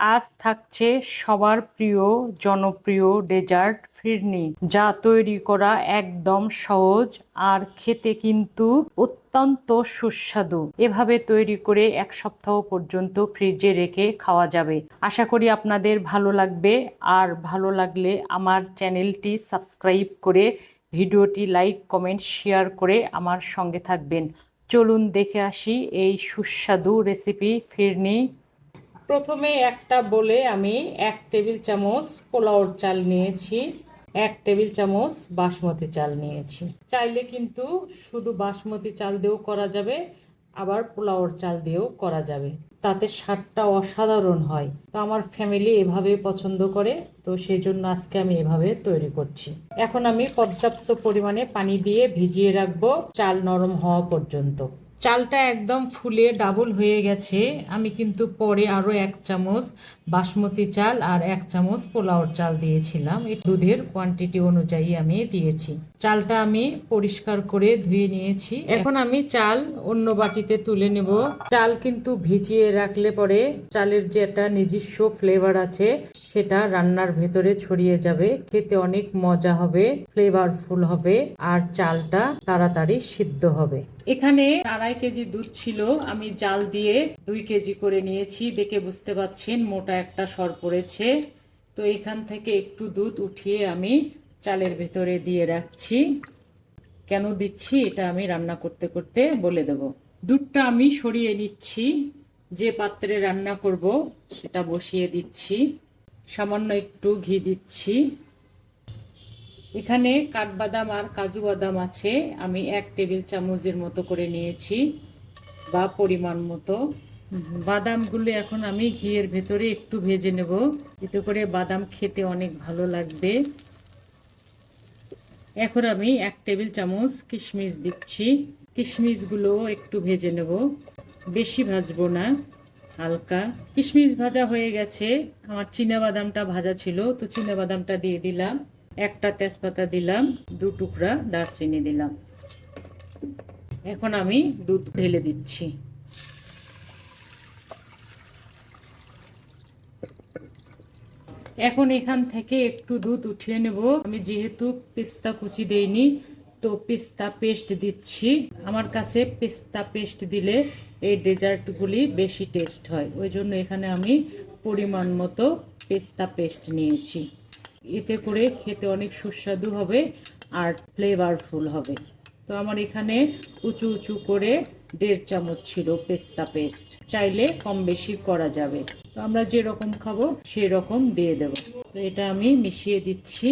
আজ থাকছে সবার প্রিয়, জনপ্রিয় ডেজার্ট ফিরনি, যা তৈরি করা একদম সহজ আর খেতে কিন্তু অত্যন্ত সুস্বাদু। এভাবে তৈরি করে এক সপ্তাহ পর্যন্ত ফ্রিজে রেখে খাওয়া যাবে। আশা করি আপনাদের ভালো লাগবে। আর ভালো লাগলে আমার চ্যানেলটি সাবস্ক্রাইব করে ভিডিওটি লাইক, কমেন্ট, শেয়ার করে আমার সঙ্গে থাকবেন। চলুন দেখে আসি এই সুস্বাদু রেসিপি ফিরনি প্রথমে একটা বলে আমি এক টেবিল চামচ পোলাওর চাল নিয়েছি, এক টেবিল চামচ বাসমতি চাল নিয়েছি। চাইলে কিন্তু শুধু বাসমতি চাল দিয়েও করা যাবে, আবার পোলাওর চাল দিয়েও করা যাবে। তাতে স্বাদটা অসাধারণ হয়। তো আমার ফ্যামিলি এভাবে পছন্দ করে, তো সেই জন্য আজকে আমি এভাবে তৈরি করছি। এখন আমি পর্যাপ্ত পরিমাণে পানি দিয়ে ভিজিয়ে রাখব চাল নরম হওয়া পর্যন্ত। চালটা একদম ফুলে ডাবল হয়ে গেছে। আমি কিন্তু পরে আরও এক চামচ বাসমতি চাল আর এক চামচ পোলাওর চাল দিয়েছিলাম। এই দুধের কোয়ান্টিটি অনুযায়ী আমি দিয়েছি। চালটা আমি পরিষ্কার করে ধুয়ে নিয়েছি। এখন আমি চাল অন্য বাটিতে তুলে নেব। চাল কিন্তু ভিজিয়ে রাখলে পরে চালের যে একটা নিজস্ব ফ্লেভার আছে, সেটা রান্নার ভেতরে ছড়িয়ে যাবে। খেতে অনেক মজা হবে ফ্লেভারফুল হবে, আর চালটা তাড়াতাড়ি সিদ্ধ হবে। এখানে আড়াই কেজি দুধ ছিল, আমি জাল দিয়ে দুই কেজি করে নিয়েছি। দেখে বুঝতে পাচ্ছেন, মোটা একটা সর পড়েছে। তো এখান থেকে একটু দুধ উঠিয়ে আমি চালের ভেতরে দিয়ে রাখছি। কেন দিচ্ছি, এটা আমি রান্না করতে করতে বলে দেব। দুধটা আমি সরিয়ে নিচ্ছি, যে পাত্রে রান্না করব, সেটা বসিয়ে দিচ্ছি। সামান্য একটু ঘি দিচ্ছি। এখানে কাঠবাদাম আর কাজু বাদাম আছে। আমি এক টেবিল চামচের মতো করে নিয়েছি, বা পরিমাণ মতো। বাদামগুলো এখন আমি ঘিয়ের ভেতরে একটু ভেজে নেব, এতে করে বাদাম খেতে অনেক ভালো লাগবে। এখন আমি এক টেবিল চামচ কিশমিশ দিচ্ছি। কিশমিশগুলো একটু ভেজে নেব। বেশি ভাজবো না, হালকা। কিশমিশ ভাজা হয়ে গেছে। আমার চীনা বাদামটা ভাজা ছিল, তো চীনা বাদামটা দিয়ে দিলাম। একটা তেজপাতা দিলাম, দু টুকরা দারচিনি দিলাম। এখন আমি দুধ ঢেলে দিচ্ছি। এখন এখান থেকে একটু দুধ উঠিয়ে নেব। আমি যেহেতু পেস্তা কুচি দেইনি, তো পেস্তা পেস্ট দিচ্ছি। আমার কাছে পেস্তা পেস্ট দিলে এই ডেজার্টগুলি বেশি টেস্ট হয়। ওই জন্য এখানে আমি পরিমাণ মতো পেস্তা পেস্ট নিয়েছি। এতে করে খেতে অনেক সুস্বাদু হবে আর ফ্লেভারফুল হবে। তো আমার এখানে উঁচু উঁচু করে দেড় চামচ ছিল পেস্তা পেস্ট। চাইলে কম বেশি করা যাবে। তো আমরা যেরকম খাব সেই রকম দিয়ে দেব। তো এটা আমি মিশিয়ে দিচ্ছি।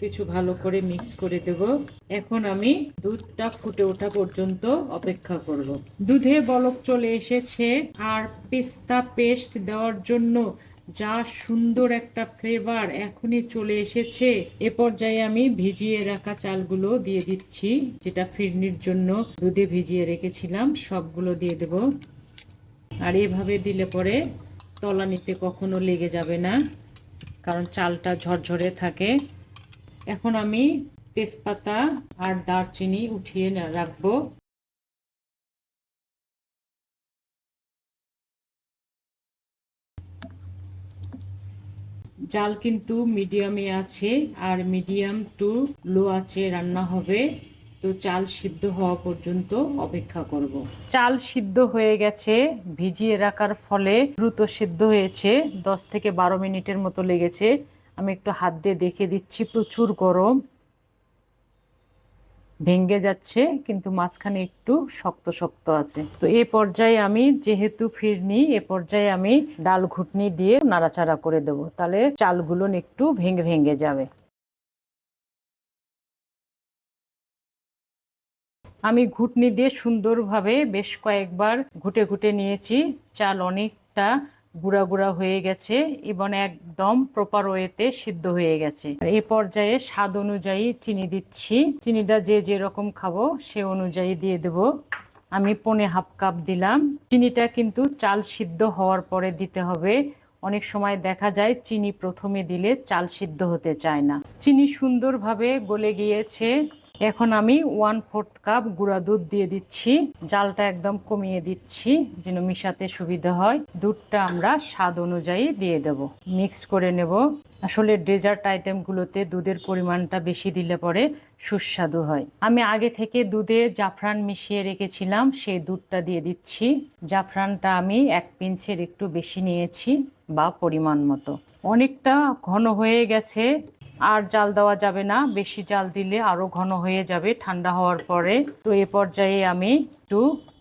কিছু ভালো করে মিক্স করে দেব। এখন আমি দুধটা ফুটে ওঠা পর্যন্ত অপেক্ষা করব। দুধে বলক চলে এসেছে। আর পেস্তা পেস্ট দেওয়ার জন্য যা সুন্দর একটা ফ্লেভার এখনই চলে এসেছে। এ পর্যায়ে আমি ভিজিয়ে রাখা চালগুলো দিয়ে দিচ্ছি, যেটা ফিরনির জন্য দুধে ভিজিয়ে রেখেছিলাম, সবগুলো দিয়ে দেব। আর এভাবে দিলে পরে তলানিতে কখনো লেগে যাবে না, কারণ চালটা ঝরঝরে থাকে। এখন আমি তেজপাতা আর দারচিনি উঠিয়ে রাখব। জাল কিন্তু মিডিয়ামে আছে আর মিডিয়াম টু লো আছে, রান্না হবে। তো চাল সিদ্ধ হওয়া পর্যন্ত অপেক্ষা করব। চাল সিদ্ধ হয়ে গেছে, ভিজিয়ে রাখার ফলে দ্রুত সিদ্ধ হয়েছে। দশ থেকে বারো মিনিটের মতো লেগেছে। আমি একটু হাত দিয়ে দেখে দিচ্ছি, প্রচুর গরম। ভেঙ্গে যাচ্ছে, কিন্তু মাঝখানে একটু শক্ত শক্ত আছে। তো এ পর্যায়ে আমি যেহেতু ফিরনি, এ পর্যায়ে আমি ডাল ঘুটনি দিয়ে নাড়াচাড়া করে দেবো। তাহলে চালগুলো একটু ভেঙে ভেঙে যাবে। আমি ঘুটনি দিয়ে সুন্দরভাবে বেশ কয়েকবার ঘুটে ঘুটে নিয়েছি। চাল অনেকটা গুঁড়া গুঁড়া হয়ে গেছে, এবং একদম প্রপার ওয়েতে সিদ্ধ হয়ে গেছে। এই পর্যায়ে স্বাদ অনুযায়ী চিনি দিচ্ছি। চিনিটা যে যেরকম খাব সে অনুযায়ী দিয়ে দেব। আমি পনে হাফ কাপ দিলাম। চিনিটা কিন্তু চাল সিদ্ধ হওয়ার পরে দিতে হবে। অনেক সময় দেখা যায় চিনি প্রথমে দিলে চাল সিদ্ধ হতে চায় না। চিনি সুন্দরভাবে গলে গিয়েছে। এখন আমি ওয়ান ফোর্থ কাপ গুঁড়া দুধ দিয়ে দিচ্ছি। জালটা একদম কমিয়ে দিচ্ছি যেন মিশাতে সুবিধা হয়। দুধটা আমরা স্বাদ অনুযায়ী দিয়ে দেব। মিক্স করে নেব। আসলে ডেজার্ট আইটেমগুলোতে দুধের পরিমাণটা বেশি দিলে পরে সুস্বাদু হয়। আমি আগে থেকে দুধে জাফরান মিশিয়ে রেখেছিলাম, সেই দুধটা দিয়ে দিচ্ছি। জাফরানটা আমি এক পিঞ্চের একটু বেশি নিয়েছি বা পরিমাণ মতো। অনেকটা ঘন হয়ে গেছে। আর জাল দেওয়া যাবে না। বেশি জাল দিলে আরও ঘন হয়ে যাবে। ঠান্ডা হওয়ার পরে তো এ পর্যায়ে আমি একটু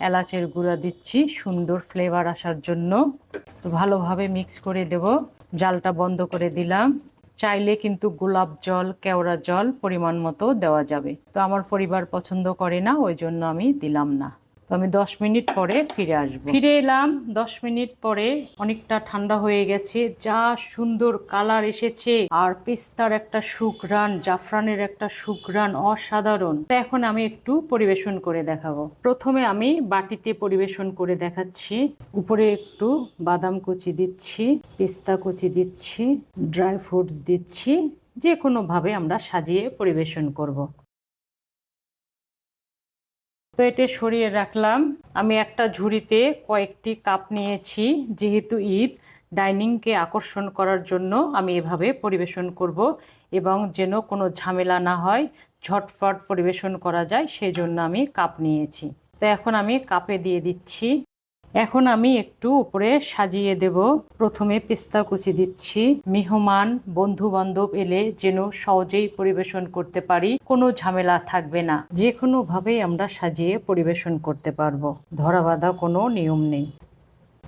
এলাচের গুঁড়া দিচ্ছি, সুন্দর ফ্লেভার আসার জন্য। তো ভালোভাবে মিক্স করে দেব। জালটা বন্ধ করে দিলাম। চাইলে কিন্তু গোলাপ জল, কেওড়া জল পরিমাণ মতো দেওয়া যাবে। তো আমার পরিবার পছন্দ করে না, ওই জন্য আমি দিলাম না। তো আমি দশ মিনিট পরে ফিরে আসব। ফিরে এলাম, দশ মিনিট পরে অনেকটা ঠান্ডা হয়ে গেছে, যা সুন্দর কালার এসেছে। আর পিস্তার একটা সুঘ্রাণ, জাফরানের একটা সুঘ্রাণ অসাধারণ। এখন আমি একটু পরিবেশন করে দেখাবো। প্রথমে আমি বাটিতে পরিবেশন করে দেখাচ্ছি। উপরে একটু বাদাম কুচি দিচ্ছি, পেস্তা কুচি দিচ্ছি, ড্রাই ফ্রুটস দিচ্ছি। যে কোনোভাবে আমরা সাজিয়ে পরিবেশন করব। তো এটা সরিয়ে রাখলাম। আমি একটা ঝুড়িতে কয়েকটি কাপ নিয়েছি, যেহেতু ঈদ, ডাইনিংকে আকর্ষণ করার জন্য আমি এভাবে পরিবেশন করব এবং যেন কোনো ঝামেলা না হয়, ঝটফট পরিবেশন করা যায় সেই জন্য আমি কাপ নিয়েছি। তো এখন আমি কাপে দিয়ে দিচ্ছি। এখন আমি একটু উপরে সাজিয়ে দেব। প্রথমে পেস্তা কুচি দিচ্ছি। মেহমান বন্ধু বান্ধব এলে যেন সহজেই পরিবেশন করতে পারি, কোনো ঝামেলা থাকবে না। যে কোনো ভাবেই আমরা সাজিয়ে পরিবেশন করতে পারব। ধরা বাঁধা কোনো নিয়ম নেই।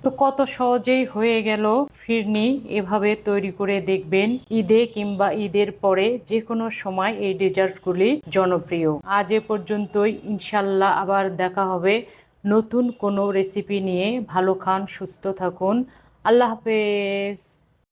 তো কত সহজেই হয়ে গেল। ফিরনি, এভাবে তৈরি করে দেখবেন। ঈদে কিংবা ঈদের পরে যে কোনো সময় এই ডেজার্টগুলি জনপ্রিয়। আজ এ পর্যন্তই। ইনশাল্লাহ আবার দেখা হবে। নতুন কোনো রেসিপি নিয়ে ভালো খান সুস্থ থাকুন। আল্লাহ হাফেজ।